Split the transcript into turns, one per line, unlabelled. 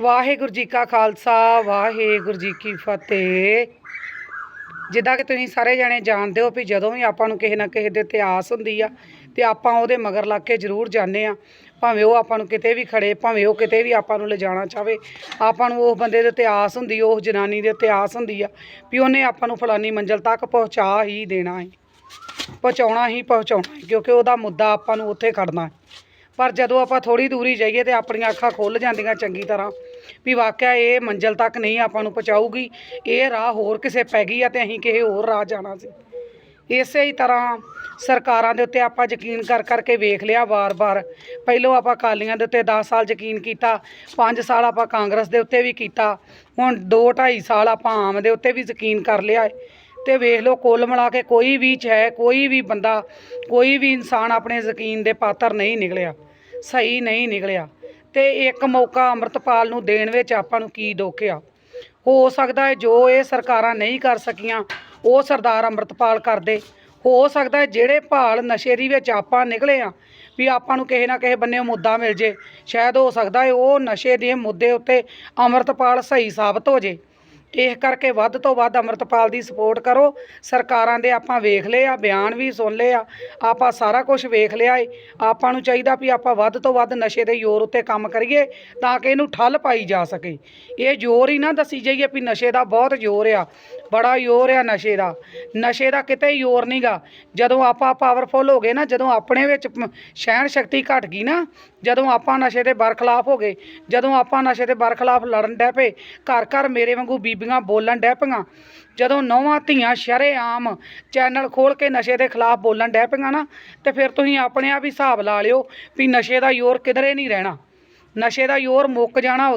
ਵਾਹਿਗੁਰੂ ਜੀ ਕਾ ਖਾਲਸਾ, ਵਾਹਿਗੁਰੂ ਜੀ ਕੀ ਫਤਿਹ। ਜਿੱਦਾਂ ਕਿ ਤੁਸੀਂ ਸਾਰੇ ਜਣੇ ਜਾਣਦੇ ਹੋ ਵੀ ਜਦੋਂ ਵੀ ਆਪਾਂ ਨੂੰ ਕਿਸੇ ਨਾ ਕਿਸੇ ਦੇ ਤੇ ਆਸ ਹੁੰਦੀ ਆ, ਤੇ ਆਪਾਂ ਉਹਦੇ ਮਗਰ ਲੱਗ ਕੇ ਜ਼ਰੂਰ ਜਾਂਦੇ ਆ। ਭਾਵੇਂ ਉਹ ਆਪਾਂ ਨੂੰ ਕਿਤੇ ਵੀ ਖੜੇ, ਭਾਵੇਂ ਉਹ ਕਿਤੇ ਵੀ ਆਪਾਂ ਨੂੰ ਲਿਜਾਣਾ ਚਾਵੇ, ਆਪਾਂ ਨੂੰ ਉਹ ਬੰਦੇ ਦੇ ਤੇ ਆਸ ਹੁੰਦੀ, ਉਹ ਜਨਾਨੀ ਦੇ ਤੇ ਆਸ ਹੁੰਦੀ ਆ, ਵੀ ਉਹਨੇ ਆਪਾਂ ਨੂੰ ਫਲਾਨੀ ਮੰਜ਼ਲ ਤੱਕ ਪਹੁੰਚਾ ਹੀ ਦੇਣਾ ਹੈ। ਪਹੁੰਚਾਉਣਾ ਹੀ ਪਹੁੰਚਾਉਣਾ ਕਿਉਂਕਿ ਉਹਦਾ ਮੁੱਦਾ ਆਪਾਂ ਨੂੰ ਉੱਥੇ ਖੜਨਾ ਹੈ। ਪਰ ਜਦੋਂ ਆਪਾਂ ਥੋੜੀ ਦੂਰੀ ਜਾਈਏ ਤੇ ਆਪਣੀਆਂ ਅੱਖਾਂ ਖੁੱਲ ਜਾਂਦੀਆਂ ਚੰਗੀ ਤਰ੍ਹਾਂ ਵੀ ਵਾਕਿਆ ਇਹ ਮੰਜ਼ਲ ਤੱਕ ਨਹੀਂ ਆਪਾਂ ਨੂੰ ਪਹੁੰਚਾਊਗੀ, ਇਹ ਰਾਹ ਹੋਰ ਕਿਸੇ ਪੈ ਗਈ ਆ ਤੇ ਅਸੀਂ ਕਿਸੇ ਹੋਰ ਰਾਹ ਜਾਣਾ ਸੀ। ਇਸੇ ਹੀ ਤਰ੍ਹਾਂ ਸਰਕਾਰਾਂ ਦੇ ਉੱਤੇ ਆਪਾਂ ਯਕੀਨ ਕਰ ਕਰਕੇ ਵੇਖ ਲਿਆ ਵਾਰ-ਵਾਰ। ਪਹਿਲੋਂ ਆਪਾਂ ਅਕਾਲੀਆਂ ਦੇ ਉੱਤੇ 10 ਸਾਲ ਯਕੀਨ ਕੀਤਾ 5 ਸਾਲ ਆਪਾਂ ਕਾਂਗਰਸ ਦੇ ਉੱਤੇ ਵੀ ਕੀਤਾ, ਹੁਣ 2 2.5 ਸਾਲ ਆਪਾਂ ਆਮ ਦੇ ਉੱਤੇ ਵੀ ਯਕੀਨ ਕਰ ਲਿਆ ਹੈ ਤੇ ਵੇਖ ਲਓ ਕੁੱਲ ਮਿਲਾ ਕੇ ਕੋਈ ਵੀ ਹੈ, ਕੋਈ ਵੀ ਬੰਦਾ, ਕੋਈ ਵੀ ਇਨਸਾਨ ਆਪਣੇ ਯਕੀਨ ਦੇ ਪਾਤਰ ਨਹੀਂ ਨਿਕਲਿਆ, ਸਹੀ ਨਹੀਂ ਨਿਕਲਿਆ। ਤੇ ਇੱਕ ਮੌਕਾ ਅੰਮ੍ਰਿਤਪਾਲ ਨੂੰ ਦੇਣ ਵਿੱਚ ਆਪਾਂ ਨੂੰ ਕੀ ਦੁੱਖ ਆ? ਹੋ ਸਕਦਾ ਹੈ ਜੋ ਇਹ ਸਰਕਾਰਾਂ ਨਹੀਂ ਕਰ ਸਕੀਆਂ, ਉਹ ਸਰਦਾਰ ਅੰਮ੍ਰਿਤਪਾਲ ਕਰਦੇ। ਹੋ ਸਕਦਾ ਹੈ ਜਿਹੜੇ ਭਾਲ ਨਸ਼ੇ ਦੀ ਵਿੱਚ ਆਪਾਂ ਨਿਕਲੇ ਆ, ਵੀ ਆਪਾਂ ਨੂੰ ਕਿਸੇ ਨਾ ਕਿਸੇ ਬੰਨੇ ਮੁੱਦਾ ਮਿਲ ਜੇ। ਸ਼ਾਇਦ ਹੋ ਸਕਦਾ ਹੈ ਉਹ ਨਸ਼ੇ ਦੇ ਮੁੱਦੇ ਉੱਤੇ ਅੰਮ੍ਰਿਤਪਾਲ ਸਹੀ ਸਾਬਤ ਹੋ ਜੇ। ਇਸ ਕਰਕੇ ਵੱਧ ਤੋਂ ਵੱਧ ਅੰਮ੍ਰਿਤਪਾਲ ਦੀ ਸਪੋਰਟ ਕਰੋ। ਸਰਕਾਰਾਂ ਦੇ ਆਪਾਂ ਵੇਖ ਲਏ ਆ, ਬਿਆਨ ਵੀ ਸੁਣ ਲਏ ਆ। ਆਪਾਂ ਸਾਰਾ ਕੁਝ ਵੇਖ ਲਿਆ ਏ। ਆਪਾਂ ਨੂੰ ਚਾਹੀਦਾ ਵੀ ਆਪਾਂ ਵੱਧ ਤੋਂ ਵੱਧ ਨਸ਼ੇ ਦੇ ਜ਼ੋਰ ਉੱਤੇ ਕੰਮ ਕਰੀਏ ਤਾਂ ਕਿ ਇਹਨੂੰ ਠੱਲ ਪਾਈ ਜਾ ਸਕੇ। ਇਹ ਜ਼ੋਰ ਹੀ ਨਾ ਦੱਸੀ ਜਾਈਏ ਵੀ ਨਸ਼ੇ ਦਾ ਬਹੁਤ ਜ਼ੋਰ ਆ। ਬੜਾ ਜ਼ੋਰ ਆ ਨਸ਼ੇ ਦਾ। ਨਸ਼ੇ ਦਾ ਕਿਤੇ ਜ਼ੋਰ ਨਹੀਂਗਾ ਜਦੋਂ ਆਪਾਂ ਪਾਵਰਫੁਲ ਹੋ ਗਏ ਨਾ, ਜਦੋਂ ਆਪਣੇ ਵਿੱਚ ਸਹਿਣ ਸ਼ਕਤੀ ਘਟ ਗਈ ਨਾ, ਜਦੋਂ ਆਪਾਂ ਨਸ਼ੇ ਦੇ ਬਰਖਲਾਫ ਹੋ ਗਏ, ਜਦੋਂ ਆਪਾਂ ਨਸ਼ੇ ਦੇ ਬਰਖਲਾਫ ਲੜਨ ਡੈ ਪਏ ਘਰ ਘਰ ਮੇਰੇ ਵਾਂਗੂ ਬੀਬੀਆਂ ਬੋਲਣ ਡੈ ਪਈਆਂ। ਜਦੋਂ ਨੌਵਾਂ ਧੀਆਂ ਸ਼ਰੇਆਮ ਚੈਨਲ ਖੋਲ ਕੇ ਨਸ਼ੇ ਦੇ ਖਿਲਾਫ ਬੋਲਣ ਡੈ ਪਈਆਂ ਨਾ, ਤੇ ਫਿਰ ਤੁਸੀਂ ਆਪਣੇ ਆਪ ਹੀ ਹਿਸਾਬ ਲਾ ਲਿਓ ਵੀ ਨਸ਼ੇ ਦਾ ਜ਼ੋਰ ਕਿਧਰੇ ਨਹੀਂ ਰਹਿਣਾ। ਨਸ਼ੇ ਦਾ ਜ਼ੋਰ ਮੁੱਕ ਜਾਣਾ